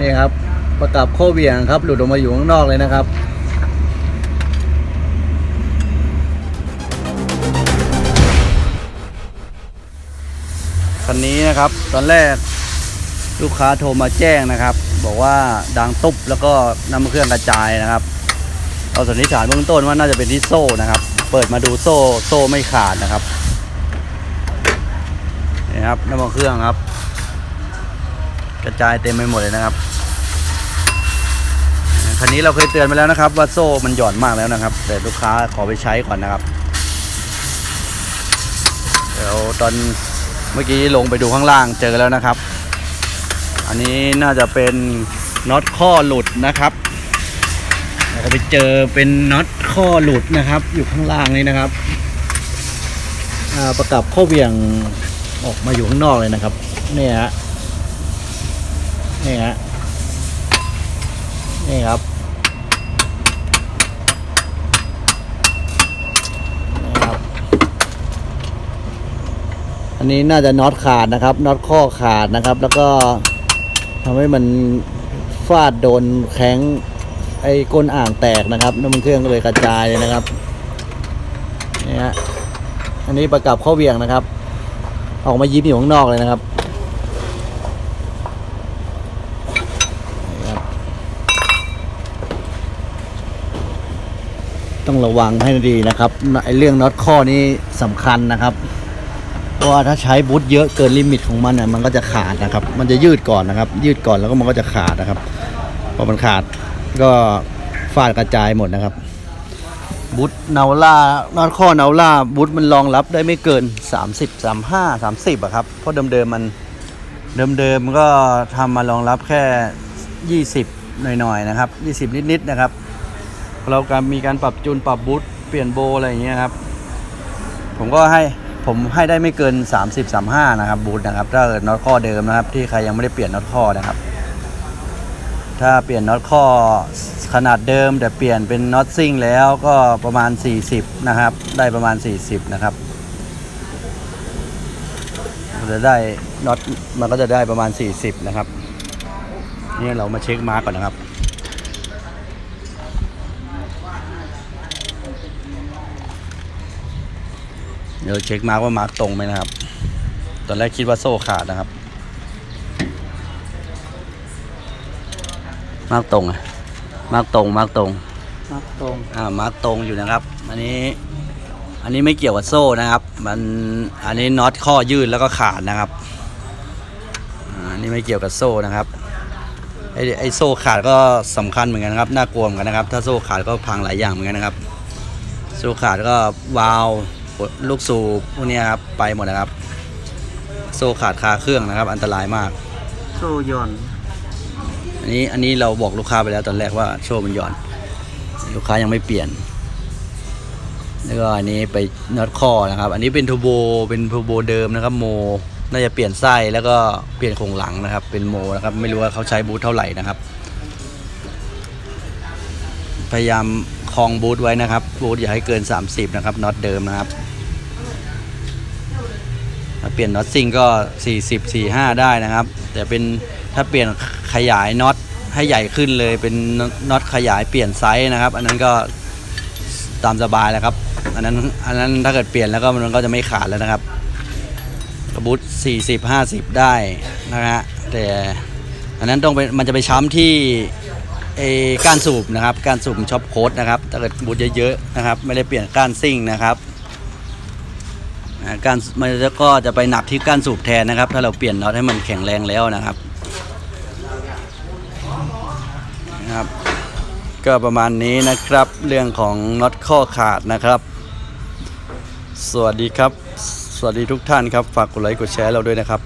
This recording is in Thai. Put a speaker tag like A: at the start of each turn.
A: นี่ครับประกับโค้เหวียงครับหลุดออกมาอยู่ข้างนอกเลยนะครับคันนี้นะครับตอนแรกลูกค้าโทรมาแจ้งนะครับ บอกว่าดังตุบแล้วก็น้ำมันเครื่องกระจายนะครับเราสันนิษฐานเบื้องต้นว่าน่าจะเป็นที่โซ่นะครับ เปิดมาดูโซ่โซ่ไม่ขาดนะครับนี่ครับน้ำมันเครื่องครับ กระจายเต็มไปหมดเลยนะครับคันนี้เราเคยเตือนไปแล้วนะครับ ว่าโซ่มันหย่อนมากแล้วนะครับ แต่ลูกค้าขอไปใช้ก่อนนะครับเดี๋ยวตอนเมื่อกี้ลงไปดูข้างล่างเจอแล้วนะครับ อันนี้น่าจะเป็นน็อตข้อหลุดนะครับแล้วก็ไปเจอเป็นน็อตข้อหลุดนะครับ อยู่ข้างล่างนี้นะครับอ่าประกับข้อเหวี่ยงออกมาอยู่ข้างนอกเลยนะครับ เนี่ยฮะ นี่ฮะนี่ครับนี่ครับ อันนี้น่าจะน็อตขาดนะครับน็อตข้อขาดนะครับ แล้วก็ทำให้มันฟาดโดนแข้งไอ้ก้นอ่างแตกนะครับน้ำมันเครื่องก็เลยกระจายเลยนะครับนี่ฮะอันนี้ประกับข้อเวียงนะครับ ออกมายิ้มอยู่ข้างนอกเลยนะครับนี่ครับ ต้องระวังให้ดีนะครับไอเรื่องน็อตข้อนี้สำคัญนะครับ เพราะว่าถ้าใช้บูทเยอะเกินลิมิตของมันเนี่ยมันก็จะขาดนะครับ มันจะยืดก่อนนะครับ ยืดก่อนแล้วก็มันก็จะขาดนะครับพอมันขาดก็ฟาดกระจายหมดนะครับบูทเนาล่าน็อตข้อเนาล่าบูทมันรองรับได้ไม่เกิน 30 35 30อะครับเพราะเดิมๆมันเดิมๆก็ทำมารองรับแค่ 20 หน่อยๆนะครับ 20 นิดๆนะครับ เราการมีการปรับจูนปรับบูทเปลี่ยนโบอะไรอย่างเงี้ยครับ ผมก็ให้ผมให้ได้ไม่เกิน 30 35 นะครับบูทนะครับ ถ้าเกิดน็อตข้อเดิมนะครับ ที่ใครยังไม่ได้เปลี่ยนน็อตข้อนะครับ ถ้าเปลี่ยนน็อตข้อขนาดเดิม แต่เปลี่ยนเป็นน็อตซิ่งแล้วก็ประมาณ 40 นะครับ ได้ประมาณ 40 นะครับจะได้น็อตมันก็จะได้ประมาณ 40 นะครับนี่เรามาเช็คมาร์กก่อนนะครับ เดี๋ยวเช็คมาร์กว่ามาร์กตรงไหมนะครับ ตอนแรกคิดว่าโซ่ขาดนะครับ มาร์กตรงอะมาร์กตรงมาร์กตรง
B: มาตรง
A: อ่า มาร์กตรงอยู่นะครับ อันนี้ อันนี้ไม่เกี่ยวกับโซ่นะครับ มัน อันนี้น็อตข้อยืดแล้วก็ขาดนะครับอ่าอันนี้ไม่เกี่ยวกับโซ่นะครับ ไอ้ไอ้โซ่ขาดก็สำคัญเหมือนกันนะครับ น่ากลัวเหมือนกันนะครับ ถ้าโซ่ขาดก็พังหลายอย่างเหมือนกันนะครับ โซ่ขาดก็วาล์ว ลูกสูบพวกเนี้ยครับไปหมดนะครับ โซ่ขาดคาเครื่องนะครับ อันตรายมาก
B: โซ่หย่อน
A: อันนี้อันนี้เราบอกลูกค้าไปแล้วตอนแรกว่าโชว์มันหย่อน ลูกค้ายังไม่เปลี่ยน แล้วก็อันนี้ไปน็อตข้อนะครับ อันนี้เป็นทูโบเป็นทูโบเดิมนะครับ โมน่าจะเปลี่ยนไส้แล้วก็เปลี่ยนโครงหลังนะครับ เป็นโมนะครับ ไม่รู้ว่าเขาใช้บูทเท่าไหร่นะครับ พยายามคลองบูทไว้นะครับบูทอย่าให้เกิน 30 นะครับน็อตเดิมนะครับ ถ้าเปลี่ยนน็อตซิงก็ 40 45 ได้นะครับ แต่เป็นถ้าเปลี่ยนขยายน็อตให้ใหญ่ขึ้นเลยเป็นน็อตขยายเปลี่ยนไซส์นะครับ อันนั้นก็ตามสบายแล้วครับ อันนั้นอันนั้นถ้าเกิดเปลี่ยนแล้วก็มันก็จะไม่ขาดแล้วนะครับกระบุต40 50 ได้นะฮะแต่อันนั้นต้องเป็นมันจะไปช้ำที่เอก้านสูบนะครับก้านสูบมันชอบโคตนะครับถ้าเกิดบูทเยอะๆนะครับ ไม่ได้เปลี่ยนก้านซิ่งนะครับ การมันจะก็จะไปหนักที่ก้านสูบแทนนะครับ ถ้าเราเปลี่ยนน็อตให้มันแข็งแรงแล้วนะครับนะครับ ก็ประมาณนี้นะครับเรื่องของน็อตข้อขาดนะครับ สวัสดีครับ สวัสดีทุกท่านครับ ฝากกดไลค์กดแชร์เราด้วยนะครับ